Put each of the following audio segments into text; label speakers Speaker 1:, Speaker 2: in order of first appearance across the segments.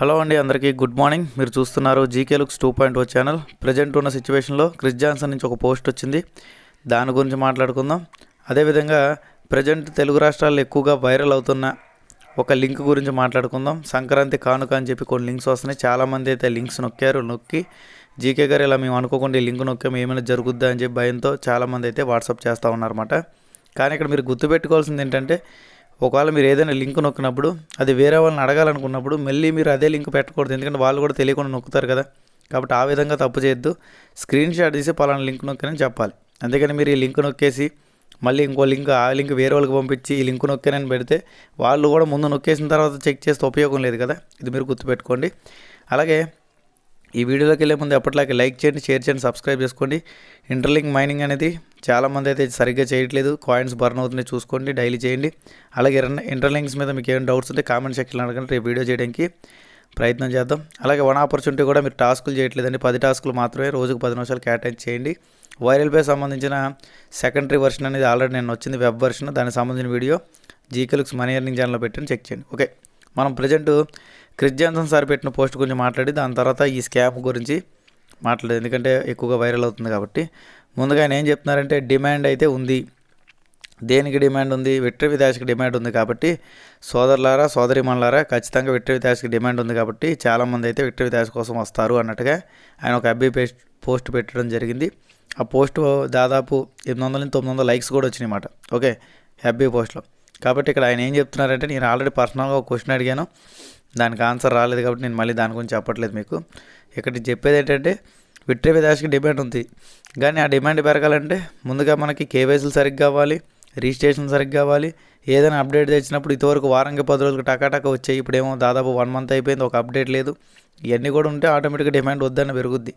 Speaker 1: Hello అండి అందరికీ good morning. మీరు చూస్తున్నారు GK looks two point O channel present ఉన్న సిచ్యువేషన్లో క్రిస్ జాన్సన్ నుంచి ఒక పోస్ట్ వచ్చింది. దాని గురించి మాట్లాడుకుందాం. అదేవిధంగా ప్రజెంట్ తెలుగు రాష్ట్రాల్లో ఎక్కువగా వైరల్ అవుతున్న ఒక లింక్ గురించి మాట్లాడుకుందాం. సంక్రాంతి కానుక అని చెప్పి కొన్ని లింక్స్ వస్తున్నాయి. చాలామంది అయితే లింక్స్ నొక్కారు నొక్కి జీకే గారు ఇలా మేము అనుకోకుండా ఈ లింక్ నొక్కాము ఏమైనా జరుగుద్దా అని చెప్పి భయంతో చాలామంది అయితే వాట్సాప్ చేస్తూ ఉన్నారన్నమాట. కానీ ఇక్కడ మీరు గుర్తుపెట్టుకోవాల్సింది ఏంటంటే ఒకవేళ మీరు ఏదైనా లింక్ నొక్కినప్పుడు అది వేరే వాళ్ళని అడగాలనుకున్నప్పుడు మళ్ళీ మీరు అదే లింక్ పెట్టకూడదు. ఎందుకంటే వాళ్ళు కూడా తెలియకుండా నొక్కుతారు కదా. కాబట్టి ఆ విధంగా తప్పు చేయొద్దు. స్క్రీన్ షాట్ తీసి పలానా లింక్ నొక్కానని చెప్పాలి. అందుకని మీరు ఈ లింక్ నొక్కేసి మళ్ళీ ఇంకో లింక్ ఆ లింక్ వేరే వాళ్ళకి పంపించి ఈ లింక్ నొక్కానని పెడితే వాళ్ళు కూడా ముందు నొక్కేసిన తర్వాత చెక్ చేస్తే ఉపయోగం లేదు కదా. ఇది మీరు గుర్తుపెట్టుకోండి. అలాగే ఈ వీడియోలోకి వెళ్ళే ముందు ఎప్పటిలాగే లైక్ చేయండి షేర్ చేయండి సబ్స్క్రైబ్ చేసుకోండి. ఇంటర్లింక్ మైనింగ్ అనేది చాలామంది అయితే సరిగ్గా చేయట్లేదు. కాయిన్స్ బర్న్ అవుతున్నాయి చూసుకోండి డైలీ చేయండి. అలాగే ఇంటర్లింక్స్ మీద మీకు ఏమైనా డౌట్స్ ఉంటే కామెంట్ సెక్షన్లో అడగండి రేపు వీడియో చేయడానికి ప్రయత్నం చేద్దాం. అలాగే వన్ ఆపర్చునిటీ కూడా మీరు టాస్కులు చేయట్లేదండి. పది టాస్కులు మాత్రమే రోజుకు పది నిమిషాలు కేటాయించి చేయండి. వైరల్ పే సంబంధించిన సెకండరీ వర్షన్ అనేది ఆల్రెడీ నేను వచ్చింది వెబ్ వర్షన్ దానికి సంబంధించిన వీడియో జీకెలుక్స్ మనీ ఎర్నింగ్ ఛానల్లో పెట్టాను చెక్ చేయండి. ఓకే మనం ప్రజెంట్ క్రిస్ జాన్సన్ సార్ పెట్టిన పోస్ట్ గురించి మాట్లాడి దాని తర్వాత ఈ స్కామ్ గురించి మాట్లాడేది ఎందుకంటే ఎక్కువగా వైరల్ అవుతుంది కాబట్టి. ముందుగా ఆయన ఏం చెప్తున్నారంటే డిమాండ్ అయితే ఉంది. దేనికి డిమాండ్ ఉంది? విట్రి విదాస్కి డిమాండ్ ఉంది కాబట్టి సోదరులారా సోదరిమణులారా ఖచ్చితంగా విట్రి విదాస్కి డిమాండ్ ఉంది కాబట్టి చాలామంది అయితే విట్రి విదాస్ కోసం వస్తారు అన్నట్టుగా ఆయన ఒక అబ్బీ పేస్ట్ పోస్ట్ పెట్టడం జరిగింది. ఆ పోస్ట్ దాదాపు ఎనిమిది వందల నుంచి తొమ్మిది వందల లైక్స్ కూడా వచ్చినాయి అన్నమాట. ఓకే హ్యాపీ పోస్ట్లో. కాబట్టి ఇక్కడ ఆయన ఏం చెప్తున్నారంటే నేను ఆల్రెడీ పర్సనల్గా ఒక క్వశ్చన్ అడిగాను. దానికి ఆన్సర్ రాలేదు కాబట్టి నేను మళ్ళీ దాని గురించి చెప్పట్లేదు మీకు. ఇక్కడ చెప్పేది ఏంటంటే విట్రే విదాస్కి డిమాండ్ ఉంది. కానీ ఆ డిమాండ్ పెరగాలంటే ముందుగా మనకి కేవైసీలు సరిగ్గా కావాలి రిజిస్ట్రేషన్ సరిగ్గా కావాలి ఏదైనా అప్డేట్ తెచ్చినప్పుడు ఇంతవరకు వారంకి పది రోజులకు టకాటక వచ్చాయి. ఇప్పుడేమో దాదాపు వన్ మంత్ అయిపోయింది ఒక అప్డేట్ లేదు. ఇవన్నీ కూడా ఉంటే ఆటోమేటిక్గా డిమాండ్ వద్దని పెరుగుద్ది.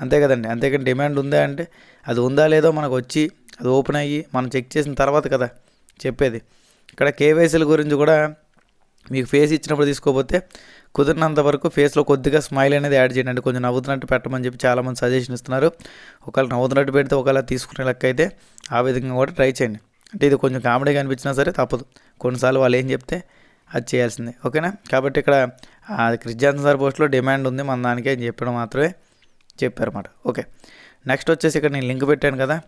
Speaker 1: అంతే కదండి. అంతేకాని డిమాండ్ ఉందా అంటే అది ఉందా లేదో మనకు వచ్చి అది ఓపెన్ అయ్యి మనం చెక్ చేసిన తర్వాత కదా చెప్పేది. ఇక్కడ కేవైసీల గురించి కూడా మీకు ఫేస్ ఇచ్చినప్పుడు తీసుకోకపోతే కుదిరినంత వరకు ఫేస్లో కొద్దిగా స్మైల్ అనేది యాడ్ చేయండి. కొంచెం నవ్వుతున్నట్టు పెట్టమని చెప్పి చాలామంది సజెషన్ ఇస్తున్నారు. ఒకవేళ నవ్వుతున్నట్టు పెడితే ఒకవేళ తీసుకునే లెక్క అయితే ఆ విధంగా కూడా ట్రై చేయండి. అంటే ఇది కొంచెం కామెడీగా అనిపించినా సరే తప్పదు. కొన్నిసార్లు వాళ్ళు ఏం చెప్తే అది చేయాల్సిందే. ఓకేనా? కాబట్టి ఇక్కడ క్రిస్ సార్ పోస్ట్లో డిమాండ్ ఉంది. మన దానికే అని చెప్పడం మాత్రమే చెప్పారన్నమాట. ఓకే. నెక్స్ట్ వచ్చేసి ఇక్కడ నేను లింక్ పెట్టాను కదా.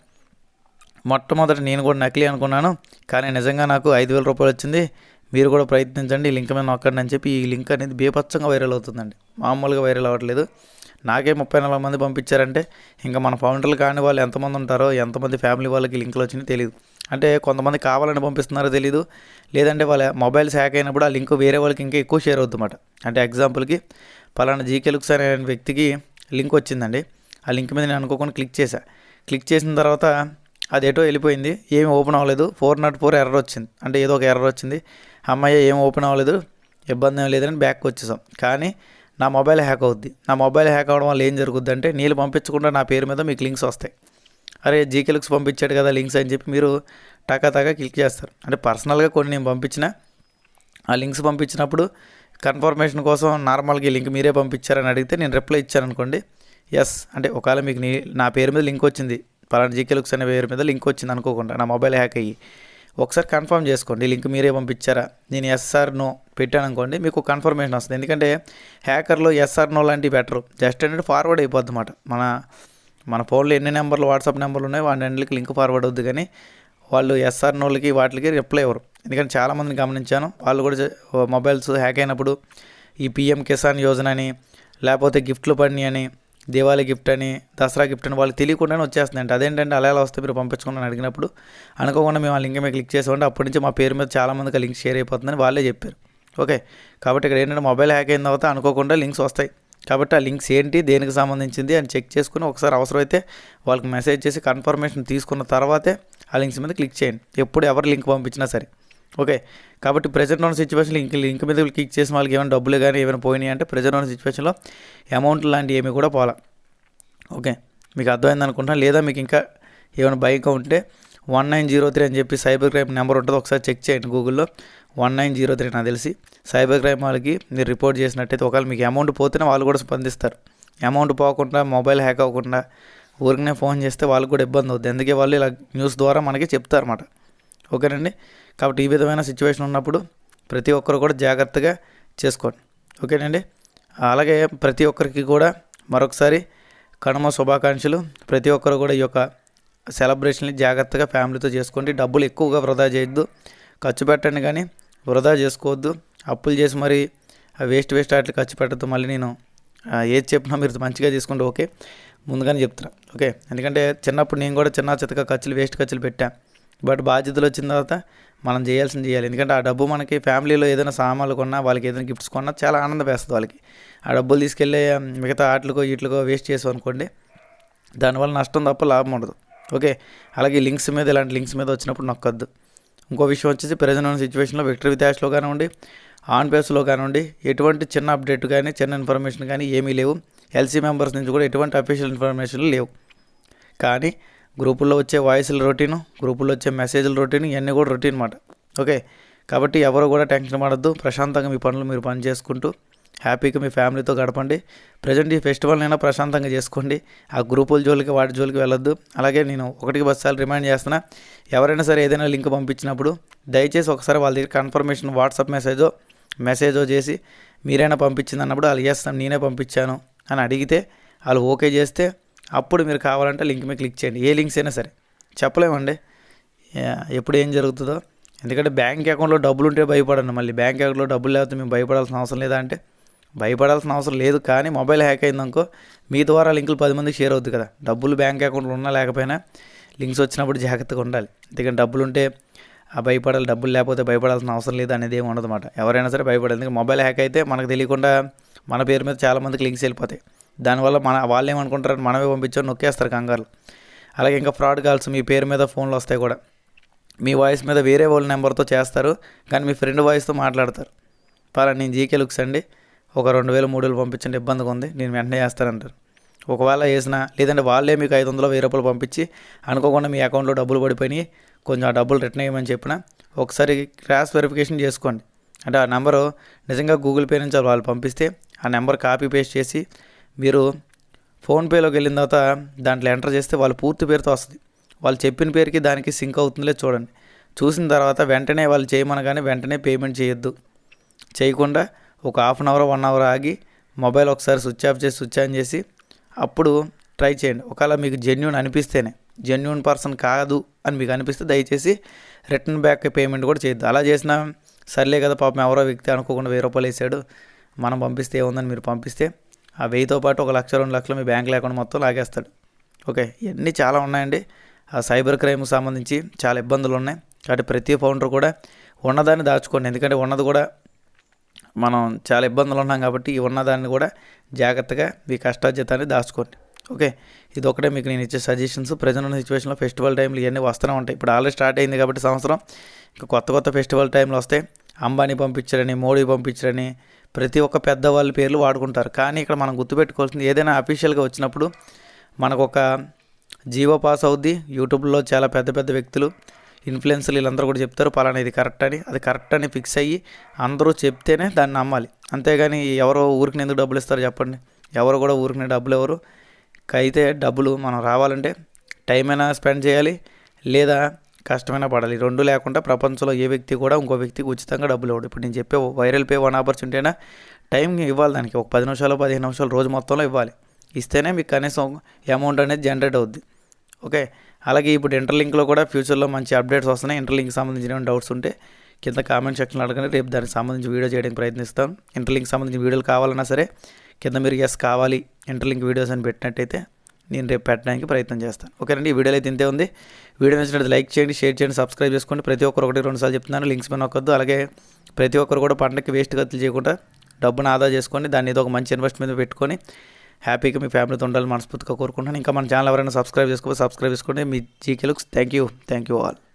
Speaker 1: మొట్టమొదటి నేను కూడా నకిలీ అనుకున్నాను. కానీ నిజంగా నాకు ఐదు వేల రూపాయలు వచ్చింది. మీరు కూడా ప్రయత్నించండి ఈ లింక్ మీద నొక్కండి అని చెప్పి ఈ లింక్ అనేది బీభత్సంగా వైరల్ అవుతుందండి. మామూలుగా వైరల్ అవ్వట్లేదు. నాకే ముప్పై నలభై మంది పంపించారంటే ఇంకా మన ఫౌండర్లు కాని వాళ్ళు ఎంతమంది ఉంటారో ఎంతమంది ఫ్యామిలీ వాళ్ళకి లింకులు వచ్చినాయి తెలియదు అంటే కొంతమంది కావాలని పంపిస్తున్నారో తెలియదు లేదంటే వాళ్ళ మొబైల్స్ హ్యాక్ అయినప్పుడు ఆ లింక్ వేరే వాళ్ళకి ఇంకా ఎక్కువ షేర్ అవుతుందన్నమాట. అంటే ఎగ్జాంపుల్కి పలానా జీకే లుక్స్ అనే వ్యక్తికి లింక్ వచ్చిందండి. ఆ లింక్ మీద నేను అనుకోకుండా క్లిక్ చేశాను క్లిక్ చేసిన తర్వాత అది ఎటో వెళ్ళిపోయింది. ఏమి ఓపెన్ అవ్వలేదు. ఫోర్ నాట్ ఫోర్ ఎర్రర్ వచ్చింది. అంటే ఏదో ఒక ఎర్రర్ వచ్చింది. అమ్మాయి ఏం ఓపెన్ అవ్వలేదు. ఇబ్బంది ఏం లేదని బ్యాక్ వచ్చేసాం. కానీ నా మొబైల్ హ్యాక్ అవుద్ది. నా మొబైల్ హ్యాక్ అవ్వడం వల్ల ఏం జరుగుద్ది అంటే నీళ్ళు పంపించకుండా నా పేరు మీద మీకు లింక్స్ వస్తాయి. అరే జీకే లింక్స్ పంపించాడు కదా లింక్స్ అని చెప్పి మీరు టకా టకా క్లిక్ చేస్తారు. అంటే పర్సనల్గా కొన్ని నేను పంపించిన ఆ లింక్స్ పంపించినప్పుడు కన్ఫర్మేషన్ కోసం నార్మల్గా ఈ లింక్ మీరే పంపించారని అడిగితే నేను రిప్లై ఇచ్చాను అనుకోండి ఎస్. అంటే ఒకవేళ మీకు నీ నా పేరు మీద లింక్ వచ్చింది పలానా జీకే లుక్స్ అనే పేరు మీద లింక్ వచ్చింది అనుకోకుండా నా మొబైల్ హ్యాక్ అయ్యి. ఒకసారి కన్ఫర్మ్ చేసుకోండి లింక్ మీరే పంపించారా? నేను ఎస్ఆర్ నో పెట్టాను అనుకోండి మీకు కన్ఫర్మేషన్ వస్తుంది. ఎందుకంటే హ్యాకర్లో ఎస్ఆర్ నో లాంటివి బెటర్ జస్ట్ అంటే ఫార్వర్డ్ అయిపోద్ది అన్నమాట. మన మన ఫోన్లో ఎన్ని నెంబర్లు వాట్సాప్ నెంబర్లు ఉన్నాయి వాటి అన్నింటికి లింక్ ఫార్వర్డ్ అవుద్ది కానీ వాళ్ళు ఎస్ఆర్ నోళ్ళకి వాటికి రిప్లై ఇవ్వరు. ఎందుకంటే చాలామందిని గమనించాను. వాళ్ళు కూడా మొబైల్స్ హ్యాక్ అయినప్పుడు ఈ పిఎం కిసాన్ యోజన అని లేకపోతే గిఫ్ట్లు పడినాయి అని దివాళీ గిఫ్ట్ అని దసరా గిఫ్ట్ అని వాళ్ళు తెలియకుండానే వచ్చేస్తుందంటే. అదేంటంటే అలా ఎలా వస్తే మీరు పంపించుకున్నాను అడిగినప్పుడు అనుకోకుండా మేము ఆ లింక్ మీద క్లిక్ చేసామంటే అప్పటి నుంచి మా పేరు మీద చాలామందికి ఆ లింక్ షేర్ అయిపోతుందని వాళ్ళే చెప్పారు. ఓకే. కాబట్టి ఇక్కడ ఏంటంటే మొబైల్ హ్యాక్ అయిన తర్వాత అనుకోకుండా లింక్స్ వస్తాయి. కాబట్టి ఆ లింక్స్ ఏంటి దేనికి సంబంధించింది అని చెక్ చేసుకుని ఒకసారి అవసరమైతే వాళ్ళకి మెసేజ్ చేసి కన్ఫర్మేషన్ తీసుకున్న తర్వాతే ఆ లింక్స్ మీద క్లిక్ చేయండి. ఎప్పుడు ఎవరు లింక్ పంపించినా సరే. ఓకే. కాబట్టి ప్రెజెంట్ ఉన్న సిచ్యువేషన్లో ఇంక ఇంక మీద క్లిక్ చేసిన వాళ్ళకి ఏమైనా డబ్బులు కానీ ఏమైనా పోయినాయి అంటే ప్రజెంట్ ఉన్న సిచ్యువేషన్లో అమౌంట్ లాంటివి ఏమి కూడా పోలా. ఓకే మీకు అర్థమైంది అనుకుంటున్నా? లేదా మీకు ఇంకా ఏమైనా బైక్ ఉంటే వన్ నైన్ జీరో త్రీ అని చెప్పి సైబర్ క్రైమ్ నెంబర్ ఉంటుంది ఒకసారి చెక్ చేయండి గూగుల్లో వన్ నైన్ జీరో త్రీ నాకు తెలిసి సైబర్ క్రైమ్ వాళ్ళకి మీరు రిపోర్ట్ చేసినట్టయితే ఒకవేళ మీకు అమౌంట్ పోతేనే వాళ్ళు కూడా స్పందిస్తారు. అమౌంట్ పోకుండా మొబైల్ హ్యాక్ అవ్వకుండా ఊరికనే ఫోన్ చేస్తే వాళ్ళకి కూడా ఇబ్బంది అవుతుంది అందుకే వాళ్ళు ఇలా న్యూస్ ద్వారా మనకి చెప్తారన్నమాట. ఓకేనండి కాబట్టి ఈ విధమైన సిచ్యువేషన్ ఉన్నప్పుడు ప్రతి ఒక్కరు కూడా జాగ్రత్తగా చేసుకోండి. ఓకేనండి? అలాగే ప్రతి ఒక్కరికి కూడా మరొకసారి కనుమ శుభాకాంక్షలు. ప్రతి ఒక్కరు కూడా ఈ యొక్క సెలబ్రేషన్ని జాగ్రత్తగా ఫ్యామిలీతో చేసుకోండి. డబ్బులు ఎక్కువగా వృధా చేయొద్దు. ఖర్చు పెట్టండి కానీ వృధా చేసుకోవద్దు. అప్పులు చేసి మరి వేస్ట్ వేస్ట్ వాటికి ఖర్చు పెట్టద్దు. మళ్ళీ నేను ఏది చెప్పినా మీరు మంచిగా తీసుకుంటే ఓకే. ముందుగానే చెప్తున్నా. ఓకే? ఎందుకంటే చిన్నప్పుడు నేను కూడా చిన్న చితక ఖర్చులు వేస్ట్ ఖర్చులు పెట్టాను బట్ బాధ్యతలు వచ్చిన తర్వాత మనం చేయాల్సింది చేయాలి. ఎందుకంటే ఆ డబ్బు మనకి ఫ్యామిలీలో ఏదైనా సామాన్లు కొన్నా వాళ్ళకి ఏదైనా గిఫ్ట్స్ కొన్నా చాలా ఆనందం వేస్తుంది వాళ్ళకి. ఆ డబ్బులు తీసుకెళ్ళి మిగతా ఆటలకో వీటికో వేస్ట్ చేసాం అనుకోండి దానివల్ల నష్టం తప్ప లాభం ఉండదు. ఓకే? అలాగే లింక్స్ మీద ఇలాంటి లింక్స్ మీద వచ్చినప్పుడు నొక్కద్దు. ఇంకో విషయం వచ్చేసి ప్రజెంట్ ఉన్న సిచ్యువేషన్లో విక్టరీ విత్యాష్లో కానివ్వండి ఆన్ పేస్లో కానివ్వండి ఎటువంటి చిన్న అప్డేట్ కానీ చిన్న ఇన్ఫర్మేషన్ కానీ ఏమీ లేవు. ఎల్సీ మెంబర్స్ నుంచి కూడా ఎటువంటి అఫీషియల్ ఇన్ఫర్మేషన్లు లేవు. కానీ గ్రూపుల్లో వచ్చే వాయిస్ల రొటీను గ్రూపుల్లో వచ్చే మెసేజ్ల రొటీన్ ఇవన్నీ కూడా రొటీన్ అనమాట ఓకే? కాబట్టి ఎవరు కూడా టెన్షన్ పడద్దు. ప్రశాంతంగా మీ పనులు మీరు పని చేసుకుంటూ హ్యాపీగా మీ ఫ్యామిలీతో గడపండి. ప్రజెంట్ ఈ ఫెస్టివల్నైనా ప్రశాంతంగా చేసుకోండి. ఆ గ్రూపుల జోలికి వాటి జోలికి వెళ్ళొద్దు. అలాగే నేను ఒకటికి బస్ రిమైండ్ చేస్తున్నా. ఎవరైనా సరే ఏదైనా లింక్ పంపించినప్పుడు దయచేసి ఒకసారి వాళ్ళ దగ్గర కన్ఫర్మేషన్ వాట్సాప్ మెసేజో మెసేజో చేసి మీరైనా పంపించింది అన్నప్పుడు వాళ్ళు చేస్తాను నేనే పంపించాను అని అడిగితే వాళ్ళు ఓకే చేస్తే అప్పుడు మీరు కావాలంటే లింక్ మీద క్లిక్ చేయండి. ఏ లింక్స్ అయినా సరే. చెప్పలేమండి. ఎప్పుడు ఏం జరుగుతుందో. ఎందుకంటే బ్యాంక్ అకౌంట్లో డబ్బులు ఉంటే భయపడండి మళ్ళీ. బ్యాంక్ అకౌంట్లో డబ్బులు లేకపోతే మేము భయపడాల్సిన అవసరం లేదా అంటే భయపడాల్సిన అవసరం లేదు. కానీ మొబైల్ హ్యాక్ అయిందనుకో మీ ద్వారా లింకులు పది మందికి షేర్ అవుద్ది కదా. డబ్బులు బ్యాంక్ అకౌంట్లో ఉన్నా లేకపోయినా లింక్స్ వచ్చినప్పుడు జాగ్రత్తగా ఉండాలి. ఎందుకంటే డబ్బులు ఉంటే ఆ భయపడాలి. డబ్బులు లేకపోతే భయపడాల్సిన అవసరం లేదు అనేది ఏమి ఉండదు అనమాట ఎవరైనా సరే భయపడాలి. ఎందుకంటే మొబైల్ హ్యాక్ అయితే మనకు తెలియకుండా మన పేరు మీద చాలా మందికి లింక్స్ వెళ్ళిపోతాయి. దానివల్ల మన వాళ్ళు ఏమనుకుంటారు మనమే పంపించారు నొక్కేస్తారు కంగారు అలాగే ఇంకా ఫ్రాడ్ కాల్స్ మీ పేరు మీద ఫోన్లు వస్తాయి కూడా. మీ వాయిస్ మీద వేరే వాళ్ళ నెంబర్తో చేస్తారు కానీ మీ ఫ్రెండ్ వాయిస్తో మాట్లాడతారు. పలా నేను జీకే లుక్స్ అండి. ఒక రెండు వేలు మూడు వేలు పంపించండి ఇబ్బందిగా ఉంది నేను వెంటనే చేస్తానంటారు. ఒకవేళ వేసినా లేదంటే వాళ్ళే మీకు ఐదు వందలు వెయ్యి రూపాయలు పంపించి అనుకోకుండా మీ అకౌంట్లో డబ్బులు పడిపోయినాయి కొంచెం ఆ డబ్బులు రిటర్న్ అయ్యమని చెప్పిన ఒకసారి క్రాస్ వెరిఫికేషన్ చేసుకోండి. అంటే ఆ నెంబరు నిజంగా గూగుల్ పే నుంచి వాళ్ళు పంపిస్తే ఆ నెంబర్ కాపీ పేస్ట్ చేసి మీరు ఫోన్పేలోకి వెళ్ళిన తర్వాత దాంట్లో ఎంటర్ చేస్తే వాళ్ళు పూర్తి పేరుతో వస్తుంది. వాళ్ళు చెప్పిన పేరుకి దానికి సింక్ అవుతుందిలే చూడండి. చూసిన తర్వాత వెంటనే వాళ్ళు చేయమనగానే వెంటనే పేమెంట్ చేయొద్దు. చేయకుండా ఒక half an hour one hour ఆగి మొబైల్ ఒకసారి స్విచ్ ఆఫ్ చేసి స్విచ్ ఆన్ చేసి అప్పుడు ట్రై చేయండి. ఒకవేళ మీకు జెన్యున్ అనిపిస్తేనే జెన్యున్ పర్సన్ కాదు అని మీకు అనిపిస్తే దయచేసి రిటర్న్ బ్యాక్ పేమెంట్ కూడా చేయొద్దు. అలా చేసినా సర్లే కదా పాపం ఎవరో వ్యక్తి అనుకోకుండా వెయ్యి రూపాయలు వేసాడు. మనం పంపిస్తే ఏముందని మీరు పంపిస్తే ఆ వెయ్యితో పాటు ఒక లక్ష రెండు లక్షలు మీ బ్యాంక్ అకౌంట్ మొత్తం లాగేస్తాడు. ఓకే ఇవన్నీ చాలా ఉన్నాయండి. ఆ సైబర్ క్రైమ్ సంబంధించి చాలా ఇబ్బందులు ఉన్నాయి. కాబట్టి ప్రతి ఫౌండర్ కూడా ఉన్నదాన్ని దాచుకోండి. ఎందుకంటే ఉన్నది కూడా మనం చాలా ఇబ్బందులు ఉన్నాం కాబట్టి ఈ ఉన్నదాన్ని కూడా జాగ్రత్తగా మీ కష్టార్జితాన్ని దాచుకోండి. ఓకే ఇది ఒకటే మీకు నేను ఇచ్చే సజెషన్స్ ప్రజెంట్ ఉన్న సిచ్యువేషన్లో ఫెస్టివల్ టైంలు ఇవన్నీ వస్తూనే ఉంటాయి. ఇప్పుడు ఆల్రెడీ స్టార్ట్ అయింది కాబట్టి సంవత్సరం. ఇంకా కొత్త కొత్త ఫెస్టివల్ టైంలో వస్తాయి అంబానీ పంపించారని మోడీ పంపించారని ప్రతి ఒక్క పెద్దవాళ్ళ పేర్లు వాడుకుంటారు. కానీ ఇక్కడ మనం గుర్తుపెట్టుకోవాల్సింది ఏదైనా అఫీషియల్గా వచ్చినప్పుడు మనకు ఒక జీవో పాస్ అవుద్ది. యూట్యూబ్లో చాలా పెద్ద పెద్ద వ్యక్తులు ఇన్ఫ్లుయెన్సర్లు వీళ్ళందరూ కూడా చెప్తారు పలానా ఇది కరెక్ట్ అని. అది కరెక్ట్ అని ఫిక్స్ అయ్యి అందరూ చెప్తేనే దాన్ని నమ్మాలి. అంతేగాని ఎవరో ఊరికి ఎందుకు డబ్బులు ఇస్తారు చెప్పండి. ఎవరు కూడా ఊరికి డబ్బులు ఎవరు. అయితే డబ్బులు మనం రావాలంటే టైం అయినా స్పెండ్ చేయాలి. లేదా కష్టమైన పడాలి. రెండు లేకుండా ప్రపంచంలో ఏ వ్యక్తి కూడా ఇంకో వ్యక్తికి ఉచితంగా డబ్బులు ఇవ్వడు. ఇప్పుడు నేను చెప్పే వైరల్ పే వన్ ఆపర్చునిటీ అయినా టైం ఇవ్వాలి దానికి. ఒక పది నిమిషాలు పదిహేను నిమిషాలు రోజు మొత్తంలో ఇవ్వాలి. ఇస్తేనే మీకు కనీసం అమౌంట్ అనేది జనరేట్ అవుద్ది. ఓకే? అలాగే ఇప్పుడు ఇంటర్లింక్లో కూడా ఫ్యూచర్లో మంచి అప్డేట్స్ వస్తున్నాయి. ఇంటర్లింక్ సంబంధించిన డౌట్స్ ఉంటే కింద కామెంట్ సెక్షన్లో అడగండి. రేపు దానికి సంబంధించి వీడియో చేయడానికి ప్రయత్నిస్తాం. ఇంటర్లింక్ సంబంధించిన వీడియోలు కావాలన్నా సరే కింద మీరు ఎస్ కావాలి ఇంటర్లింక్ వీడియోస్ అని పెట్టినట్టయితే నేను రేపు పెట్టడానికి ప్రయత్నం చేస్తాను. ఓకేనండి? ఈ వీడియోలో అయితే ఇంతే ఉంది. వీడియో నచ్చినట్టు లైక్ చేయండి షేర్ చేయండి సబ్స్క్రైబ్ చేసుకోండి. ప్రతి ఒక్కరు ఒకటి రెండు సార్లు చెప్తున్నాను లింక్స్ పైన నొక్కొద్దు. అలాగే ప్రతి ఒక్కరు కూడా పండగకి వేస్ట్ ఖర్చులు చేయకుండా డబ్బును ఆదా చేసుకొని దాన్ని ఏదో ఒక మంచి ఇన్వెస్ట్మెంట్ పెట్టుకొని హ్యాపీగా మీ ఫ్యామిలీతో ఉండాలని మనస్ఫూర్తిగా కోరుకుంటున్నాను. ఇంకా మన ఛానల్ ఎవరైనా సబ్స్క్రైబ్ చేసుకోవాలి సబ్స్క్రైబ్ చేసుకోండి. మీ GK looks thank you thank you all